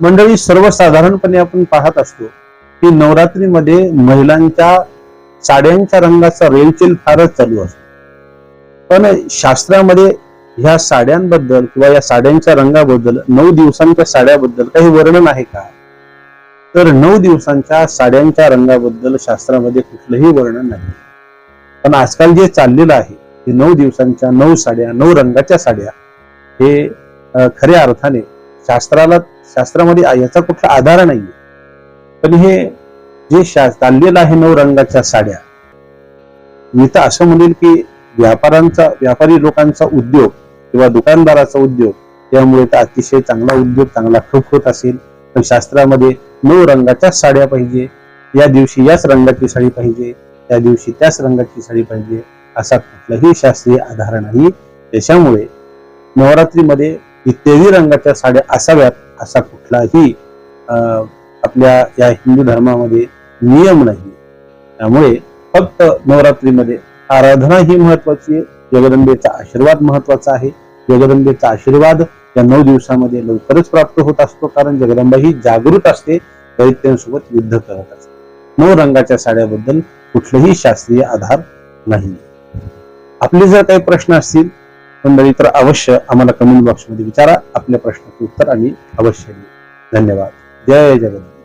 मंडळी सर्वसाधारणपणे आपण पाहत असतो की नवरात्रीमध्ये महिलांच्या साड्यांच्या रंगाचा रेलचेल फारच चालू असतो. पण शास्त्रामध्ये ह्या साड्यांबद्दल किंवा या साड्यांच्या रंगाबद्दल नऊ दिवसांच्या साड्याबद्दल काही वर्णन आहे का? तर नऊ दिवसांच्या साड्यांच्या रंगाबद्दल शास्त्रामध्ये कुठलंही वर्णन नाही. पण आजकाल जे चाललेलं आहे की नऊ दिवसांच्या नऊ साड्या नऊ रंगाच्या साड्या हे खऱ्या अर्थाने शास्त्राला शास्त्रामध्ये याचा कुठला आधार नाही पण हे जे चाललेलं आहे नऊ रंगाच्या साड्या मी तर असं म्हणेल की व्यापारांचा व्यापारी लोकांचा उद्योग किंवा दुकानदाराचा उद्योग त्यामुळे तर अतिशय चांगला उद्योग चांगला ठोक होत असेल. पण शास्त्रामध्ये नऊ रंगाच्या साड्या पाहिजे या दिवशी याच रंगाची साडी पाहिजे त्या दिवशी त्याच रंगाची साडी पाहिजे असा कुठलाही शास्त्रीय आधार नाही. त्याच्यामुळे नवरात्रीमध्ये इत्यादी रंगाच्या साड्या असाव्यात. असा कुठलाही अं, आपल्या या हिंदू धर्मामध्ये नियम नाही. त्यामुळे फक्त नवरात्रीमध्ये आराधना ही महत्वाची आहे. जगदंबेचा आशीर्वाद महत्त्वाचा आहे. जगदंबेचा आशीर्वाद या नऊ दिवसामध्ये लवकरच प्राप्त होत असतो. कारण जगदंबा ही जागृत असते. दैत्यांसोबत युद्ध करत असते. नऊ रंगाच्या साड्याबद्दल कुठलेही शास्त्रीय आधार नाही. आपले जर काही प्रश्न असतील मंडळी तर अवश्य आम्हाला कमेंट बॉक्समध्ये विचारा. आपल्या प्रश्नाचं उत्तर आम्ही अवश्य देऊ धन्यवाद. जय जगन्नाथ.